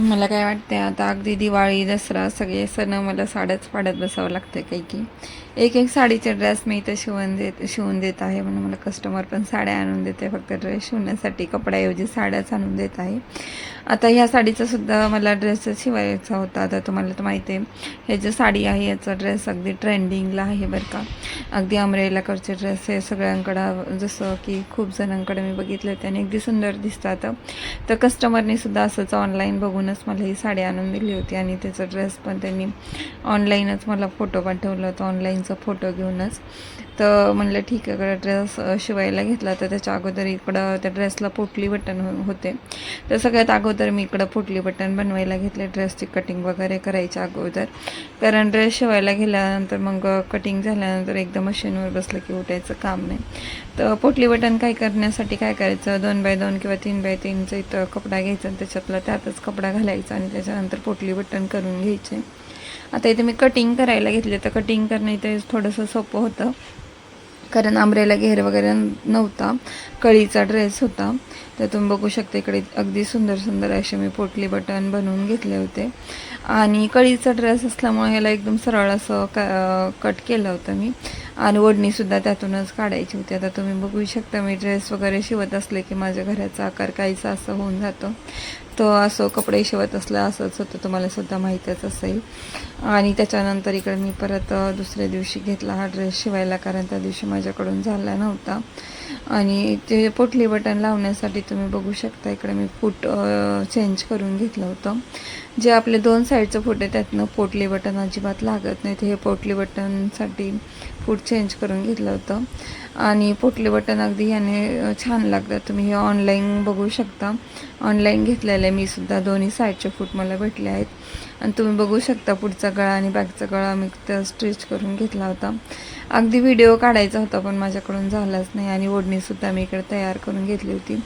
मला काय वाटते आता अगदी दिवाळी दसरा सगळे सण मला साड्याच पाडत बसावं लागतं काही की एक एक साडीचे ड्रेस मी इथं शिवून देत शिवून देत आहे म्हणून मला कस्टमर पण साड्या आणून देते फक्त ड्रेस शिवण्यासाठी कपड्याऐवजी साड्याच आणून देत आहे. आता ह्या साडीचा सुद्धा मला ड्रेस शिवायचा होता. आता तुम्हाला तर माहिती आहे. हे जे साडी आहे याचा ड्रेस अगदी ट्रेंडिंगला आहे बरं का. अगदी अमरेलाकडचे ड्रेस हे सगळ्यांकडं जसं की खूप जणांकडे मी बघितलं त्याने अगदी सुंदर दिसतात. तर कस्टमरने सुद्धा असंच ऑनलाईन बघूनच मला ही साडी आणून दिली होती आणि त्याचा ड्रेस पण त्यांनी ऑनलाईनच मला फोटो पाठवला होता ऑनलाईनचा फोटो घेऊनच. तर म्हणलं ठीक आहे इकडं ड्रेस शिवायला घेतला तर त्याच्या अगोदर इकडं त्या ड्रेसला पोटली बटन हो-, होते. तर सगळ्यात अगोदर अगोदर मी इकडं पोटली बटन बनवायला घेतले. ड्रेसची कटिंग वगैरे करायच्या अगोदर. कारण ड्रेस शिवायला गेल्यानंतर मग कटिंग झाल्यानंतर एकदम मशीनवर बसलं की उठायचं काम नाही. तर पोटली बटन काय करण्यासाठी काय करायचं? दोन बाय दोन किंवा तीन बाय तीनचं इथं कपडा घ्यायचा आणि त्याच्यातला त्यातच कपडा घालायचा आणि त्याच्यानंतर पोटली बटन करून घ्यायचे. आता इथे मी कटिंग करायला घेतले. तर कटिंग करणं इथे थोडंसं सोपं होतं. कारण आंब्रेला घेर वगैरे नव्हता. कळीचा ड्रेस होता. तर तुम्ही बघू शकता इकडे अगदी सुंदर सुंदर असे मी पोटली बटन बनवून घेतले होते. आणि कळीचा ड्रेस असल्यामुळे ह्याला एकदम सरळ असं क कट केलं होतं मी. आणि ओढणीसुद्धा त्यातूनच काढायची होती. आता तुम्ही बघू शकता मी ड्रेस वगैरे शिवत असले की माझ्या घराचा आकार काहीसा असं होऊन जातो. तो असं कपडे शिवत असला असंच होतं तुम्हाला सुद्धा माहीतच असेल. आणि त्याच्यानंतर इकडे मी परत दुसऱ्या दिवशी घेतला हा ड्रेस शिवायला कारण त्या दिवशी माझ्याकडून झाला नव्हता. आणि ते पोटली बटन लावण्यासाठी तुम्ही बघू शकता इकडे मी फूट चेंज करून घेतलं होतं. जे आपले दोन साईडचं फूट आहे त्यातनं पोटली बटन अजिबात लागत नाही. ते हे पोटली बटनसाठी फूड चेंज करून घेतलं होतं. आणि पोटले बटन अगदी ह्याने छान लागतात तुम्ही हे ऑनलाईन बघू शकता. ऑनलाईन घेतलेलं आहे मी सुद्धा. दोन्ही साईडचे फूट मला भेटले आहेत. आणि तुम्ही बघू शकता पुढचा गळा आणि बॅकचा गळा मी त्या स्ट्रेच करून घेतला होता. अगदी व्हिडिओ काढायचा होता पण माझ्याकडून झालाच नाही. आणि ओढणीसुद्धा मी इकडे तयार करून घेतली होती.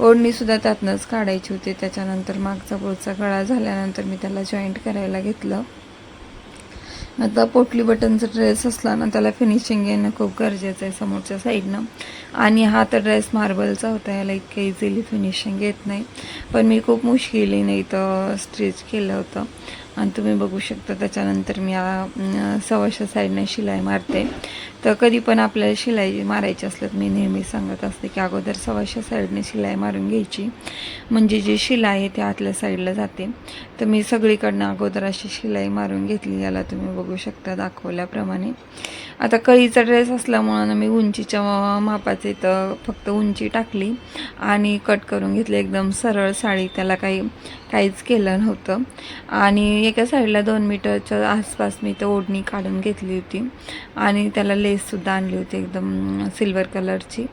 ओढणीसुद्धा त्यातनंच काढायची होती. त्याच्यानंतर मागचा पुढचा गळा झाल्यानंतर मी त्याला जॉईंट करायला घेतलं. आता पोटली बटनचा ड्रेस असला ना त्याला फिनिशिंग येणं खूप गरजेचं आहे समोरच्या साईडनं आणि हा तर ड्रेस मार्बलचा होता याला इतकं इझिली फिनिशिंग येत नाही. पण मी खूप मुश्किलीने इथं स्टिच केलं होतं. आणि तुम्ही बघू शकता त्याच्यानंतर मी या अं, साईडने शिलाई मारते. तर कधी पण आपल्याला शिलाई मारायची असल्यात मी नेहमी सांगत असते की अगोदर सवाशा साईडने शिलाई मारून घ्यायची. म्हणजे जी शिलाई आहे ती आतल्या साईडला जाते. तर मी सगळीकडनं अगोदर अशी शिलाई मारून घेतली याला तुम्ही बघू शकता दाखवल्याप्रमाणे. आता कळीचा ड्रेस असल्यामुळं ना मी उंचीच्या मापाचे तर फक्त उंची टाकली आणि कट करून घेतली. एकदम सरळ साडी त्याला काही काहीच केलं नव्हतं. आणि एका साईडला दोन मीटरच्या आसपास मी ते ओढणी काढून घेतली होती. आणि त्याला लेससुद्धा आणली होती एकदम सिल्वर कलरची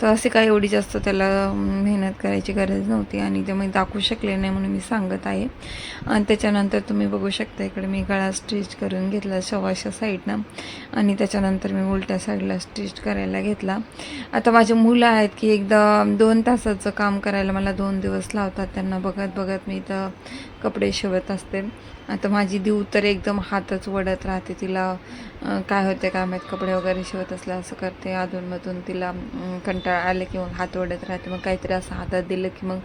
तर असे काय एवढी जास्त त्याला मेहनत करायची गरज नव्हती. आणि ते मी दाखवू शकले नाही म्हणून मी सांगत आहे. आणि त्याच्यानंतर तुम्ही बघू शकता इकडे मी गळा स्टिच करून घेतला शवाच्या साईडनं. आणि त्याच्यानंतर मी उलट्या साईडला स्टिच करायला घेतला. आता माझे मुलं आहेत की एकदा दोन तासाचं काम करायला मला दोन दिवस लावतात. त्यांना बघत बघत मी इथं कपडे शिवत असते. आता माझी देऊ तर एकदम हातच वडत राहते. तिला काय होते काय माहीत कपडे वगैरे शिवत असल्या असं करते. अधूनमधून तिला कंटाळा आले की मग हात वडत राहते. मग काहीतरी असं हातात दिलं की मग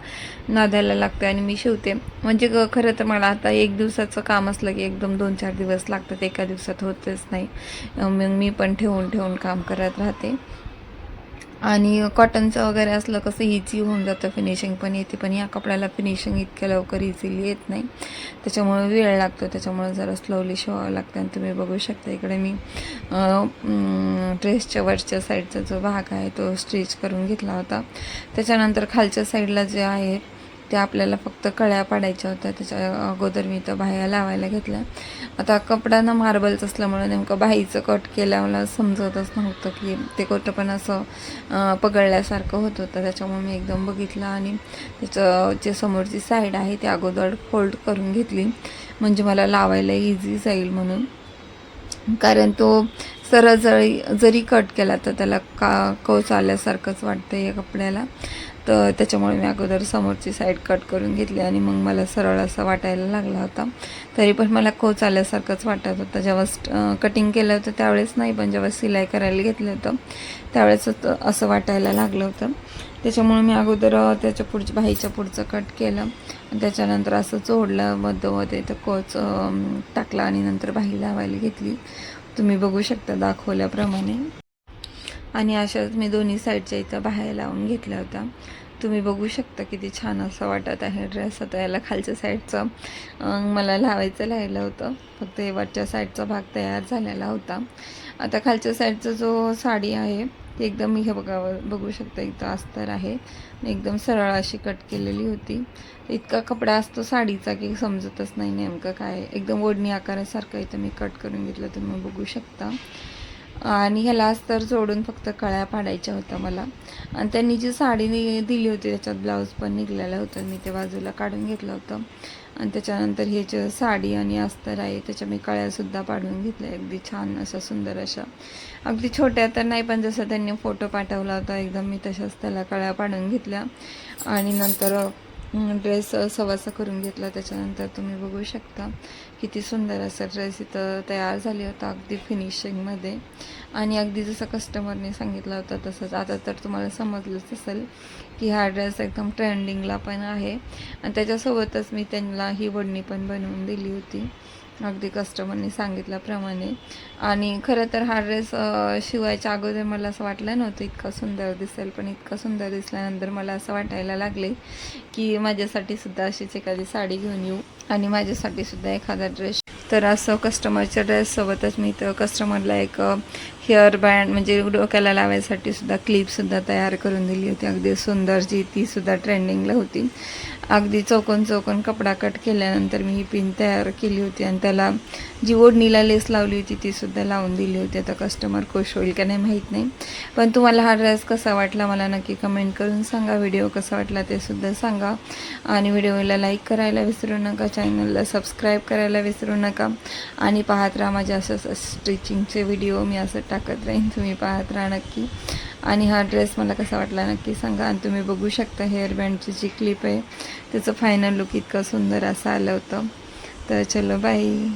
नादायला लागते आणि मी शिवते. म्हणजे खरं तर मला आता एक दिवसाचं काम असलं की एकदम दोन चार दिवस लागतात. एका दिवसात होतच नाही. मग मी पण ठेवून ठेवून काम करत राहते. आणि कॉटनचं वगैरे असलं कसं इझी होऊन जातं फिनिशिंग पण येते पण या कपड्याला फिनिशिंग इतक्या लवकर इझिली येत नाही. त्याच्यामुळे वेळ लागतो त्याच्यामुळे जरा स्लोली शिवावं लागतं आणि तुम्ही बघू शकता इकडे मी ड्रेसच्या वरच्या साईडचा जो भाग आहे तो स्टिच करून घेतला होता. त्याच्यानंतर खालच्या साईडला जे आहे ते आपल्याला फक्त कळ्या पाडायच्या होत्या त्याच्या अगोदर मी तर बाह्या लावायला घेतल्या. आता कपडा ना मार्बलचं असल्यामुळे नेमकं बाहीचं कट केल्या मला समजतच नव्हतं की ते कुठं पण असं पगळल्यासारखं होत होतं. त्याच्यामुळे मी एकदम बघितलं आणि त्याचं जे समोरची साईड आहे ती अगोदर फोल्ड करून घेतली. म्हणजे मला लावायला इझी जाईल म्हणून. कारण तो सरळ जरी जरी कट केला तर त्याला का कौच आल्यासारखंच वाटतं या कपड्याला. तर त्याच्यामुळे मी अगोदर समोरची साईड कट करून घेतली आणि मग मला सरळ असं वाटायला लागला होता. तरी पण मला कोच आल्यासारखंच वाटत होतं. जेव्हा कटिंग केलं होतं त्यावेळेस नाही पण जेव्हा सिलाई करायला घेतलं होतं त्यावेळेस असं वाटायला लागलं होतं. त्याच्यामुळे मी अगोदर त्याच्या पुढच्या बाईच्या पुढचं कट केलं. आणि त्याच्यानंतर असं चोडलं मध्यमध्ये तर कोच टाकला आणि नंतर बाही लावायला घेतली. तुम्ही बघू शकता दाखवल्याप्रमाणे. आणि अशाच मी दोन्ही साईडच्या इथं बाहेर लावून घेतल्या होत्या. तुम्ही बघू शकता किती छान असं वाटत आहे ड्रेस. आता याला खालच्या साईडचं मला लावायचं राहिलं होतं. फक्त हे वरच्या साईडचा भाग तयार झालेला होता. आता खालच्या साईडचा जो साडी आहे ती एकदम मी हे बघा बघू शकता इथं अस्तर आहे. एकदम सरळ अशी कट केलेली होती. इतका कपडा असतो साडीचा की समजतच नाही नेमकं काय. एकदम ओढणी आकारासारखं इथं मी कट करून घेतलं तुम्ही बघू शकता. आणि ह्याला अस्तर जोडून फक्त कळ्या पाडायच्या होत्या मला. आणि त्यांनी जी साडी नि- दिली होती त्याच्यात ब्लाऊज पण निघलेला होतं. मी ते बाजूला काढून घेतलं होतं. आणि त्याच्यानंतर हे जे साडी आणि अस्तर आहे त्याच्या मी कळ्यासुद्धा पाडून घेतल्या. अगदी छान अशा सुंदर अशा. अगदी छोट्या तर नाही पण जसं त्यांनी फोटो पाठवला होता एकदम मी तशाच त्याला कळ्या पाडून घेतल्या. आणि नंतर ड्रेस सवासा करून घेतला. त्याच्यानंतर तुम्ही बघू शकता किती सुंदर असा ड्रेस इथं तयार झाली होता अगदी फिनिशिंगमध्ये आणि अगदी जसं कस्टमरने सांगितलं होतं तसंच. आता तर तुम्हाला समजलंच असेल की हा ड्रेस एकदम ट्रेंडिंगला पण आहे. आणि त्याच्यासोबतच मी त्यांना ही वडणी पण बनवून दिली होती. अगदी कस्टमरनी सांगितल्याप्रमाणे. आणि खरं तर हा ड्रेस शिवायच्या अगोदर मला असं वाटलं नव्हतं इतका सुंदर दिसेल पण इतका सुंदर दिसल्यानंतर मला असं वाटायला लागले की माझ्यासाठी सुद्धा अशीच एखादी साडी घेऊन येऊ आणि माझ्यासाठी सुद्धा एखादा ड्रेस तर असं कस्टमरच्या ड्रेससोबतच मी तर कस्टमरला एक हेअर बँड म्हणजे डोक्याला लावायसाठी सुद्धा क्लिपसुद्धा तयार करून दिली होती. अगदी सुंदर जी ती सुद्धा ट्रेंडिंगला होती. अगदी चौकोन चौकोन कपडा कट केल्यानंतर मी ही पिन तयार केली होती आणि त्याला जी ओढणीला लेस लावली होती ती सुद्धा लावून दिली होती. आता कस्टमर खुश होईल का नाही माहीत नाही. पण तुम्हाला हा ड्रेस कसा वाटला मला नक्की कमेंट करून सांगा. व्हिडिओ कसा वाटला ते सुद्धा सांगा. आणि व्हिडिओला लाईक करायला विसरू नका. चॅनलला सबस्क्राईब करायला विसरू नका. आणि पाहत राहा माझ्या असं स्टिचिंगचे व्हिडिओ मी असं टाक टाकत राहीन तुम्ही पाहत राहा नक्की. आणि हा ड्रेस मला कसा वाटला नक्की सांगा. आणि तुम्ही बघू शकता हेअरबँडची जी क्लिप आहे त्याचं फायनल लुक इतकं सुंदर असं आलं होतं. तर चलो बाई